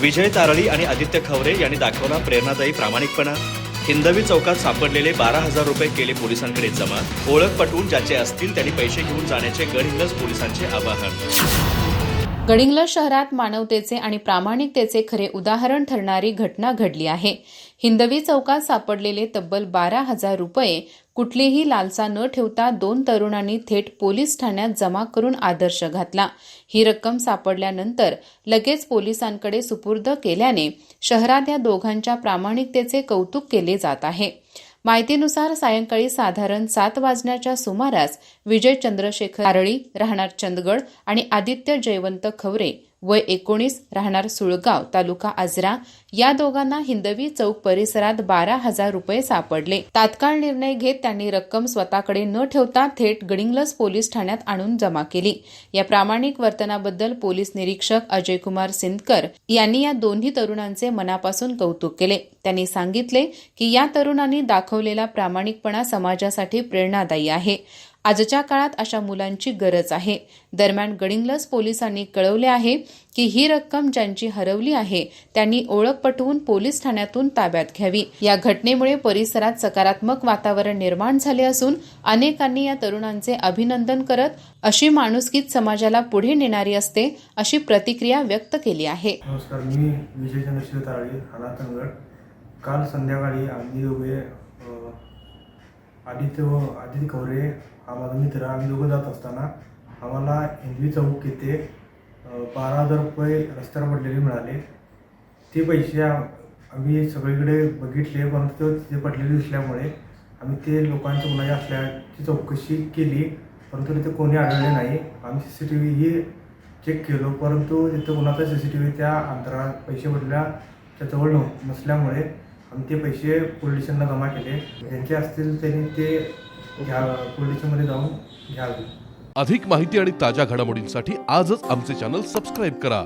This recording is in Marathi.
विजय तारळी आणि आदित्य खवरे यांनी दाखवला प्रेरणादायी प्रामाणिकपणा. हिंदवी चौकात सापडलेले बारा हजार रुपये केले पोलिसांकडे जमा. ओळख पटवून ज्याचे असतील त्यांनी पैसे घेऊन जाण्याचे गडहिंग्लज पोलिसांचे आवाहन. गडिंग्लज शहरात मानवतेचे आणि प्रामाणिकतेचे खरे उदाहरण ठरणारी घटना घडली आहे. हिंदवी चौकात सापडलेले तब्बल बारा हजार रुपये कुठलीही लालसा न ठेवता दोन तरुणांनी थेट पोलीस ठाण्यात जमा करून आदर्श घातला. ही रक्कम सापडल्यानंतर लगेच पोलिसांकडे सुपूर्द केल्याने शहरात या दोघांच्या प्रामाणिकतेचे कौतुक केले जात आहे. माहितीनुसार सायंकाळी साधारण सात वाजण्याच्या सुमारास विजय चंद्रशेखर आरळी राहणार चंदगड आणि आदित्य जयवंत खवरे वय एकोणीस राहणार सुळगाव तालुका आजरा. या दोघांना हिंदवी चौक परिसरात बारा हजार रुपये सापडले. तात्काळ निर्णय घेत त्यांनी रक्कम स्वतःकडे न ठेवता थेट गडिंग्लज पोलीस ठाण्यात आणून जमा केली. या प्रामाणिक वर्तनाबद्दल पोलीस निरीक्षक अजय कुमार सिंदकर यांनी या दोन्ही तरुणांचे मनापासून कौतुक केले. त्यांनी सांगितले की या तरुणांनी दाखवलेला प्रामाणिकपणा समाजासाठी प्रेरणादायी आहे. आजच्या काळात अशा मुलांची गरज आहे. दरम्यान गडिंग्लज पोलिसांनी कळवले आहे की ही रक्कम ज्यांची हरवली आहे त्यांनी ओळख पटवून पोलीस ठाण्यातून ताब्यात घ्यावी. या घटनेमुळे परिसरात सकारात्मक वातावरण निर्माण झाले असून अनेकांनी या तरुणांचे अभिनंदन करत अशी माणुसकीच समाजाला पुढे नेणारी असते अशी प्रतिक्रिया व्यक्त केली आहे. नमस्कार मी विजय चंद्रशेखर काल संध्याकाळी आम्ही दोघे आदित्य व आदित्य कवरे हा माझा मित्र आम्ही दोघं जात असताना आम्हाला हिंदवी चौक येथे बारा हजार रुपये रस्त्यावर पडलेले मिळाले. ते पैसे आम्ही सगळीकडे बघितले परंतु ते पडलेले दिसल्यामुळे आम्ही ते लोकांच्या गुन्हा असल्याची चौकशी केली परंतु तिथे कोणी आढळले नाही. आम्ही सी सी टी व्हीही चेक केलो परंतु तिथं कोणाचा सी सी टी व्ही त्या अंतरात पैसे पडल्या त्याजवळ नव्ह नसल्यामुळे आणि ते पैसे पोलीस जमा केले. ज्यांचे असतील त्यांनी ते घ्या पोलीस जाऊन घ्यावे. अधिक माहिती आणि ताज्या घडामोडींसाठी आजच आमचे चॅनल सबस्क्राईब करा.